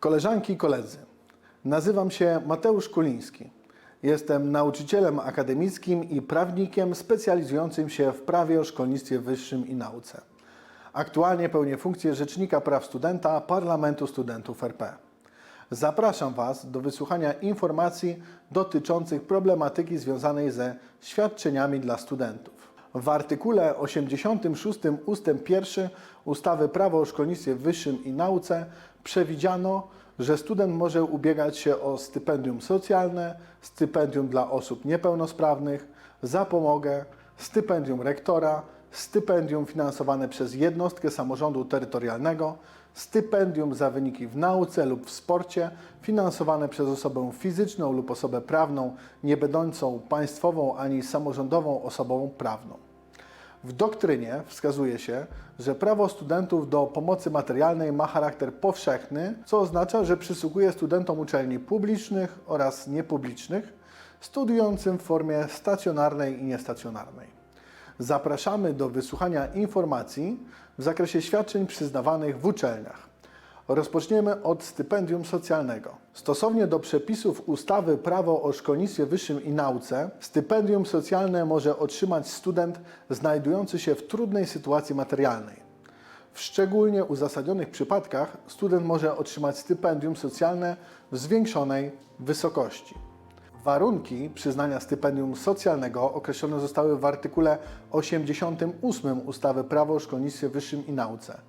Koleżanki i koledzy, nazywam się Mateusz Kuliński. Jestem nauczycielem akademickim i prawnikiem specjalizującym się w prawie o szkolnictwie wyższym i nauce. Aktualnie pełnię funkcję Rzecznika Praw Studenta Parlamentu Studentów RP. Zapraszam Was do wysłuchania informacji dotyczących problematyki związanej ze świadczeniami dla studentów. W artykule 86 ust. 1 ustawy Prawo o szkolnictwie wyższym i nauce przewidziano, że student może ubiegać się o stypendium socjalne, stypendium dla osób niepełnosprawnych, zapomogę, stypendium rektora, stypendium finansowane przez jednostkę samorządu terytorialnego, stypendium za wyniki w nauce lub w sporcie finansowane przez osobę fizyczną lub osobę prawną nie będącą państwową ani samorządową osobą prawną. W doktrynie wskazuje się, że prawo studentów do pomocy materialnej ma charakter powszechny, co oznacza, że przysługuje studentom uczelni publicznych oraz niepublicznych, studiującym w formie stacjonarnej i niestacjonarnej. Zapraszamy do wysłuchania informacji w zakresie świadczeń przyznawanych w uczelniach. Rozpoczniemy od stypendium socjalnego. Stosownie do przepisów ustawy Prawo o szkolnictwie wyższym i nauce, stypendium socjalne może otrzymać student znajdujący się w trudnej sytuacji materialnej. W szczególnie uzasadnionych przypadkach student może otrzymać stypendium socjalne w zwiększonej wysokości. Warunki przyznania stypendium socjalnego określone zostały w artykule 88 ustawy Prawo o szkolnictwie wyższym i nauce.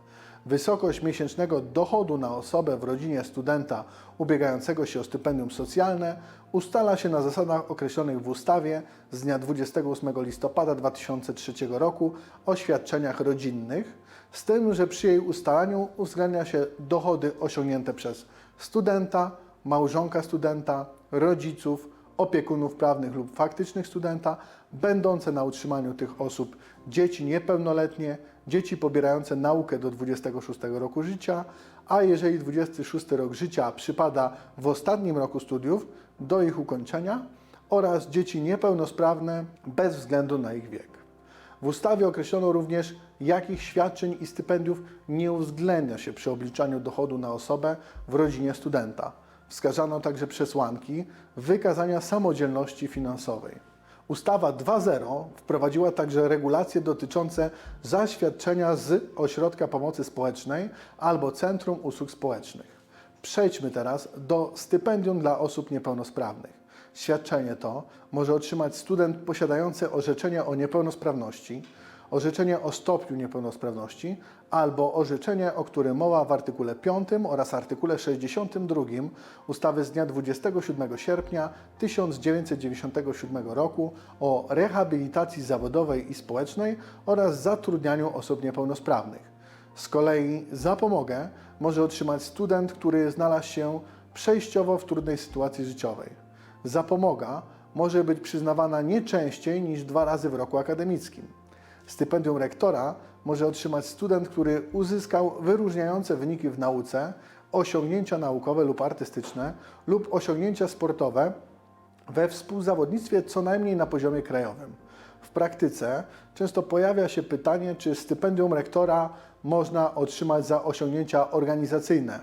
Wysokość miesięcznego dochodu na osobę w rodzinie studenta ubiegającego się o stypendium socjalne ustala się na zasadach określonych w ustawie z dnia 28 listopada 2003 roku o świadczeniach rodzinnych, z tym, że przy jej ustalaniu uwzględnia się dochody osiągnięte przez studenta, małżonka studenta, rodziców, opiekunów prawnych lub faktycznych studenta, będące na utrzymaniu tych osób dzieci niepełnoletnie, dzieci pobierające naukę do 26 roku życia, a jeżeli 26 rok życia przypada w ostatnim roku studiów do ich ukończenia oraz dzieci niepełnosprawne bez względu na ich wiek. W ustawie określono również, jakich świadczeń i stypendiów nie uwzględnia się przy obliczaniu dochodu na osobę w rodzinie studenta. Wskazano także przesłanki wykazania samodzielności finansowej. Ustawa 2.0 wprowadziła także regulacje dotyczące zaświadczenia z ośrodka pomocy społecznej albo Centrum Usług Społecznych. Przejdźmy teraz do stypendium dla osób niepełnosprawnych. Świadczenie to może otrzymać student posiadający orzeczenie o niepełnosprawności, orzeczenie o stopniu niepełnosprawności albo orzeczenie, o którym mowa w artykule 5 oraz artykule 62 ustawy z dnia 27 sierpnia 1997 roku o rehabilitacji zawodowej i społecznej oraz zatrudnianiu osób niepełnosprawnych. Z kolei zapomogę może otrzymać student, który znalazł się przejściowo w trudnej sytuacji życiowej. Zapomoga może być przyznawana nie częściej niż dwa razy w roku akademickim. Stypendium rektora może otrzymać student, który uzyskał wyróżniające wyniki w nauce, osiągnięcia naukowe lub artystyczne lub osiągnięcia sportowe we współzawodnictwie co najmniej na poziomie krajowym. W praktyce często pojawia się pytanie, czy stypendium rektora można otrzymać za osiągnięcia organizacyjne.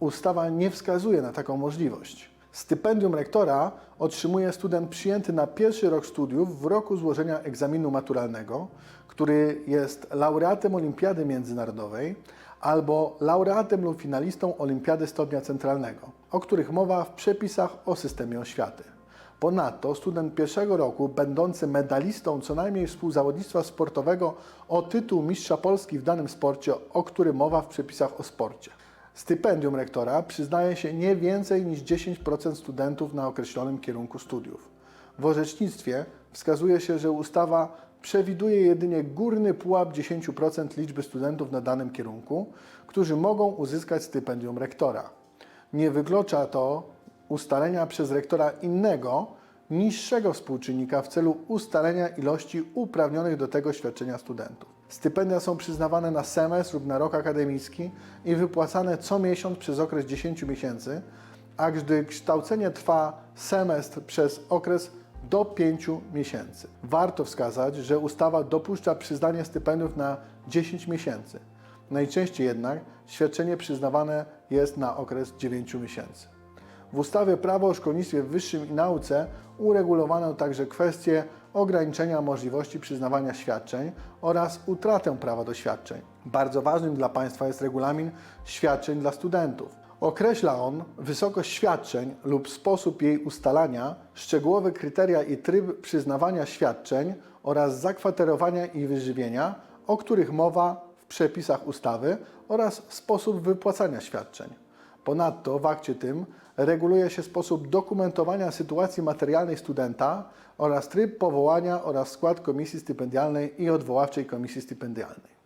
Ustawa nie wskazuje na taką możliwość. Stypendium rektora otrzymuje student przyjęty na pierwszy rok studiów w roku złożenia egzaminu maturalnego, który jest laureatem Olimpiady Międzynarodowej albo laureatem lub finalistą Olimpiady Stopnia Centralnego, o których mowa w przepisach o systemie oświaty. Ponadto student pierwszego roku, będący medalistą co najmniej współzawodnictwa sportowego o tytuł Mistrza Polski w danym sporcie, o którym mowa w przepisach o sporcie. Stypendium rektora przyznaje się nie więcej niż 10% studentów na określonym kierunku studiów. W orzecznictwie wskazuje się, że ustawa przewiduje jedynie górny pułap 10% liczby studentów na danym kierunku, którzy mogą uzyskać stypendium rektora. Nie wyklucza to ustalenia przez rektora innego, niższego współczynnika w celu ustalenia ilości uprawnionych do tego świadczenia studentów. Stypendia są przyznawane na semestr lub na rok akademicki i wypłacane co miesiąc przez okres 10 miesięcy, a gdy kształcenie trwa semestr przez okres do 5 miesięcy. Warto wskazać, że ustawa dopuszcza przyznanie stypendiów na 10 miesięcy. Najczęściej jednak świadczenie przyznawane jest na okres 9 miesięcy. W ustawie Prawo o szkolnictwie wyższym i nauce uregulowano także kwestię ograniczenia możliwości przyznawania świadczeń oraz utratę prawa do świadczeń. Bardzo ważnym dla państwa jest regulamin świadczeń dla studentów. Określa on wysokość świadczeń lub sposób jej ustalania, szczegółowe kryteria i tryb przyznawania świadczeń oraz zakwaterowania i wyżywienia, o których mowa w przepisach ustawy oraz sposób wypłacania świadczeń. Ponadto w akcie tym reguluje się sposób dokumentowania sytuacji materialnej studenta oraz tryb powołania oraz skład komisji stypendialnej i odwoławczej komisji stypendialnej.